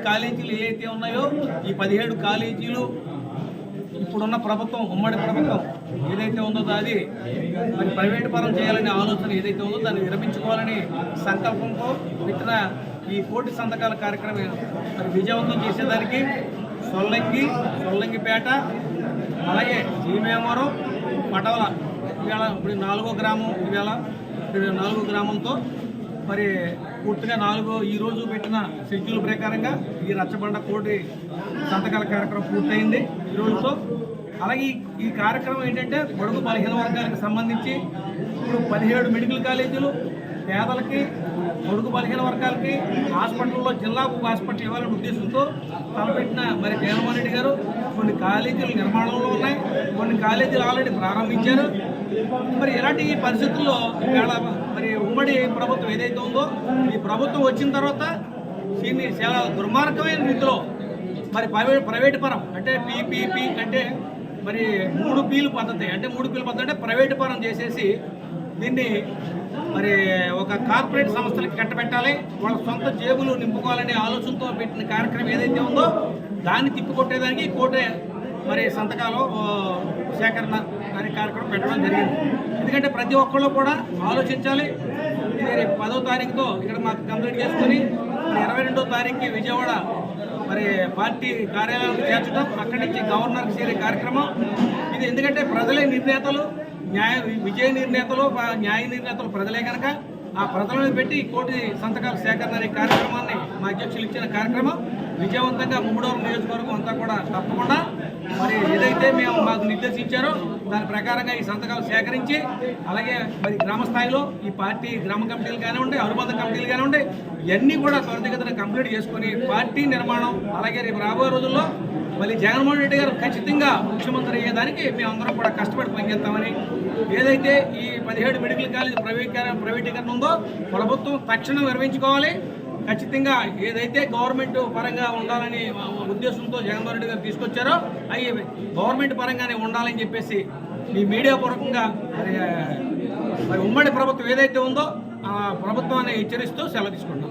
కాలేజీలు ఏవైతే ఉన్నాయో ఈ పదిహేడు కాలేజీలు ఇప్పుడున్న ప్రభుత్వం ఉమ్మడి ప్రభుత్వం ఏదైతే ఉందో అది మరి ప్రైవేట్ పరం చేయాలనే ఆలోచన ఏదైతే ఉందో దాన్ని విరమించుకోవాలని సంకల్పంతో పెట్టిన ఈ కోటి సంతకాల కార్యక్రమం మరి విజయవంతం చేసేదానికి సొల్లంగి సొల్లంగిపేట అలాగే జీమేమరం పటవల ఇవాళ ఇప్పుడు నాలుగో గ్రామం ఇవాళ నాలుగో గ్రామంతో మరి పూర్తిగా నాలుగో ఈ రోజు పెట్టిన షెడ్యూల్ ప్రకారంగా ఈ రచ్చబండ కోటి సంతకాల కార్యక్రమం పూర్తయింది. ఈ రోజుతో అలాగే ఈ- కార్యక్రమం ఏంటంటే పొడుగు బలహీన వర్గాలకు సంబంధించి ఇప్పుడు పదిహేడు మెడికల్ కాలేజీలు పేదలకి పొడుగు బలహీన వర్గాలకి హాస్పిటల్లో జిల్లాకు హాస్పిటల్ ఇవ్వాలనే ఉద్దేశంతో తలపెట్టిన మరి జగన్మోహన్ రెడ్డి గారు కాలేజీలు నిర్మాణంలో ఉన్నాయి. కొన్ని కాలేజీలు ఆల్రెడీ ప్రారంభించారు. మరి ఇలాంటి పరిస్థితుల్లో ఇవాళ మరి ఉమ్మడి ప్రభుత్వం ఏదైతే ఉందో ఈ ప్రభుత్వం వచ్చిన తర్వాత దీన్ని చాలా దుర్మార్గమైన రీతిలో మరి ప్రైవేట్ ప్రైవేట్ పరం అంటే పీపీపీ అంటే మరి మూడు పీలు పద్ధతి అంటే మూడు పీలు పద్ధతి అంటే ప్రైవేట్ పరం చేసేసి దీన్ని మరి ఒక కార్పొరేట్ సంస్థలకి కట్టబెట్టాలి. వాళ్ళ సొంత జేబులు నింపుకోవాలనే ఆలోచనతో పెట్టిన కార్యక్రమం ఏదైతే ఉందో దాన్ని తిప్పికొట్టేదానికి కోటే మరి సంతకాలు సేకరణ అనే కార్యక్రమం పెట్టడం జరిగింది. ఎందుకంటే ప్రతి ఒక్కళ్ళు కూడా ఆలోచించాలి. ఇది పదో తారీఖుతో ఇక్కడ మాకు కంప్లీట్ చేసుకుని ఇరవై రెండో తారీఖుకి విజయవాడ మరి పార్టీ కార్యాలయానికి చేర్చడం అక్కడి నుంచి గవర్నర్కి చేరే కార్యక్రమం. ఇది ఎందుకంటే ప్రజలే నిర్ణేతలు న్యాయ విజయ నిర్ణేతలు న్యాయ నిర్ణేతలు ప్రజలే కనుక. ఆ ప్రజలను పెట్టి కోటి సంతకాల సేకరణ అనే కార్యక్రమాన్ని మా అధ్యక్షులు ఇచ్చిన కార్యక్రమం విజయవంతంగా మూడవ నియోజకవర్గం అంతా కూడా తప్పకుండా మరి ఏదైతే మేము మాకు నిర్దేశించారో దాని ప్రకారంగా ఈ సంతకాలు సేకరించి అలాగే మరి గ్రామ స్థాయిలో ఈ పార్టీ గ్రామ కమిటీలు కానివ్వండి అనుబంధ కమిటీలు కానివ్వండి ఇవన్నీ కూడా త్వరితగతిన కంప్లీట్ చేసుకొని పార్టీ నిర్మాణం అలాగే రేపు రాబోయే రోజుల్లో మళ్ళీ జగన్మోహన్ రెడ్డి గారు ఖచ్చితంగా ముఖ్యమంత్రి అయ్యేదానికి మేమందరం కూడా కష్టపడి పనిచేస్తామని ఏదైతే ఈ పదిహేడు మెడికల్ కాలేజ్ ప్రైవేటీకరణ ప్రైవేటీకరణ ఉందో ప్రభుత్వం తక్షణం నిర్వహించుకోవాలి. ఖచ్చితంగా ఏదైతే గవర్నమెంట్ పరంగా ఉండాలని ఉద్దేశంతో జగన్మోహన్ రెడ్డి గారు తీసుకొచ్చారో అవి గవర్నమెంట్ పరంగానే ఉండాలని చెప్పేసి మీ మీడియా పూర్వకంగా మరి మరి ఉమ్మడి ప్రభుత్వం ఏదైతే ఉందో ఆ ప్రభుత్వాన్ని హెచ్చరిస్తూ సెలవు తీసుకుంటాం